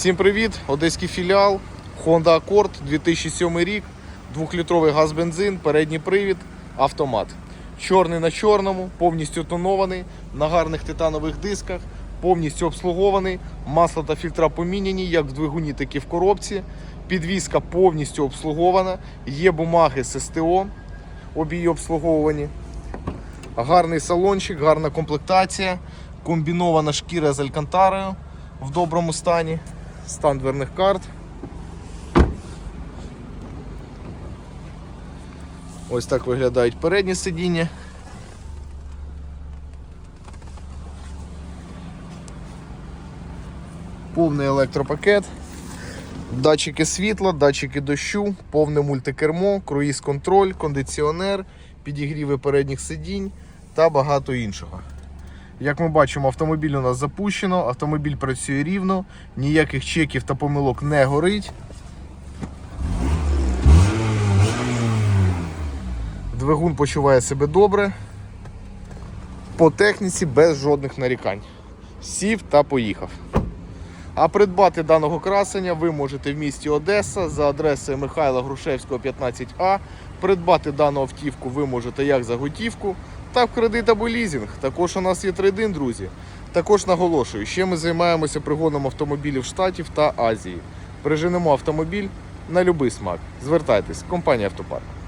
Всім привіт! Одеський філіал Honda Accord 2007 рік, 2-літровий газ-бензин, передній привід, автомат. Чорний на чорному, повністю тонований, на гарних титанових дисках, повністю обслугований, масло та фільтра поміняні, як в двигуні, так і в коробці. Підвізка повністю обслугована, є бумаги з СТО, обі її обслуговувані. Гарний салончик, гарна комплектація, комбінована шкіра з алькантарою в доброму стані, стан дверних карт. Ось так виглядають передні сидіння. Повний електропакет, датчики світла, датчики дощу, повне мультикермо, круїз-контроль, кондиціонер, підігріви передніх сидінь та багато іншого. Як ми бачимо, автомобіль у нас запущено, автомобіль працює рівно, ніяких чеків та помилок не горить. Двигун почуває себе добре. По техніці без жодних нарікань. Сів та поїхав. А придбати даного красення ви можете в місті Одеса за адресою Михайла Грушевського, 15А. Придбати дану автівку ви можете як за готівку, так в кредит або лізінг. Також у нас є трейдин, друзі. Також наголошую, ще ми займаємося пригоном автомобілів Штатів та Азії. Приженемо автомобіль на будь-який смак. Звертайтесь, компанія Автопарк.